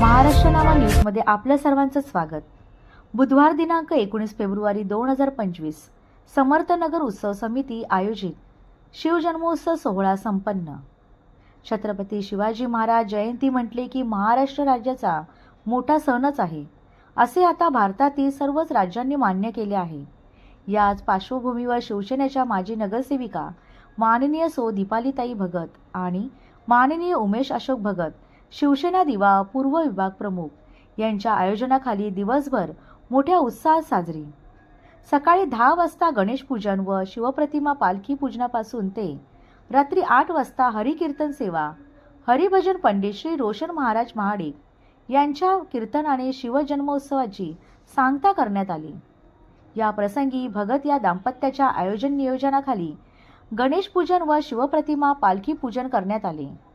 महाराष्ट्र नामा न्यूजमध्ये आपल्या सर्वांचं स्वागत. बुधवार दिनांक एकोणीस फेब्रुवारी दोन हजार पंचवीस समर्थनगर उत्सव समिती आयोजित शिवजन्मोत्सव सोहळा संपन्न. छत्रपती शिवाजी महाराज जयंती म्हटले की महाराष्ट्र राज्याचा मोठा सणच आहे असे आता भारतातील सर्वच राज्यांनी मान्य केले आहे. याच पार्श्वभूमीवर शिवसेनेच्या माजी नगरसेविका माननीय सो दीपालीताई भगत आणि माननीय उमेश अशोक भगत शिवसेना दिवा पूर्व विभाग प्रमुख यांच्या आयोजनाखाली दिवसभर मोठ्या उत्साहात साजरी. सकाळी दहा वाजता गणेश पूजन व शिवप्रतिमा पालखी पूजनापासून ते रात्री आठ वाजता हरिकीर्तन सेवा हरिभजन पंडित श्री रोशन महाराज महाडिक यांच्या कीर्तनाने शिवजन्मोत्सवाची सांगता करण्यात आली. या प्रसंगी भगत या दाम्पत्याच्या आयोजन नियोजनाखाली गणेश पूजन व शिवप्रतिमा पालखी पूजन करण्यात आले.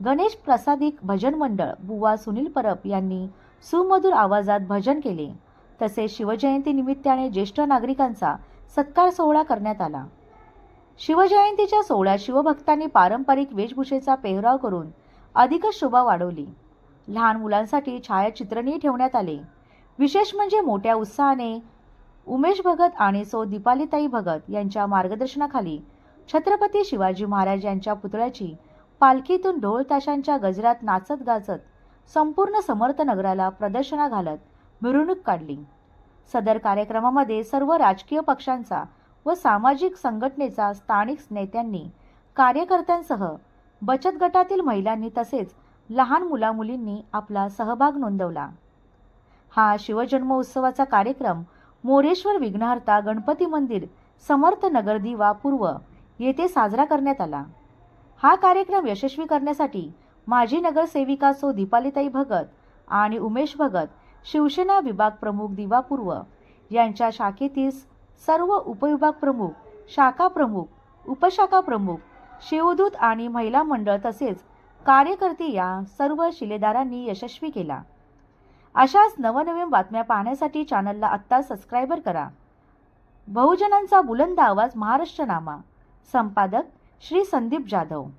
गणेश प्रसादिक भजन मंडळ बुवा सुनील परब यांनी सुमधुर आवाजात भजन केले. तसेच शिवजयंती निमित्ताने ज्येष्ठ नागरिकांचा सत्कार सोहळा करण्यात आला. शिवजयंतीच्या सोहळ्यात शिवभक्तांनी पारंपरिक वेशभूषेचा पेहराव करून अधिकच शोभा वाढवली. लहान मुलांसाठी छायाचित्रणही ठेवण्यात आले. विशेष म्हणजे मोठ्या उत्साहाने उमेश भगत आणि सो दीपालीताई भगत यांच्या मार्गदर्शनाखाली छत्रपती शिवाजी महाराज यांच्या पुतळ्याची पालखीतून ढोल ताशांच्या गजरात नाचत गाजत संपूर्ण समर्थ नगराला प्रदर्शना घालत मिरवणूक काढली. सदर कार्यक्रमामध्ये सर्व राजकीय पक्षांचा व सामाजिक संघटनेचा स्थानिक नेत्यांनी कार्यकर्त्यांसह बचत गटातील महिलांनी तसेच लहान मुलामुलींनी आपला सहभाग नोंदवला. हा शिवजन्मोत्सवाचा कार्यक्रम मोरेश्वर विघ्नहर्ता गणपती मंदिर समर्थ नगर दिवा पूर्व येथे साजरा करण्यात आला. हा कार्यक्रम यशस्वी करण्यासाठी माजी नगरसेविका सो दीपालीताई भगत आणि उमेश भगत शिवसेना विभाग प्रमुख दिवा पूर्व यांच्या शाखेतील सर्व उपविभाग प्रमुख शाखा प्रमुख उपशाखा प्रमुख शिवदूत आणि महिला मंडळ तसेच कार्यकर्ते या सर्व शिलेदारांनी यशस्वी केला. अशाच नवनवीन बातम्या पाहण्यासाठी चॅनलला आत्ता सबस्क्रायबर करा. बहुजनांचा बुलंद आवाज महाराष्ट्रनामा. संपादक श्री संदीप जाधव.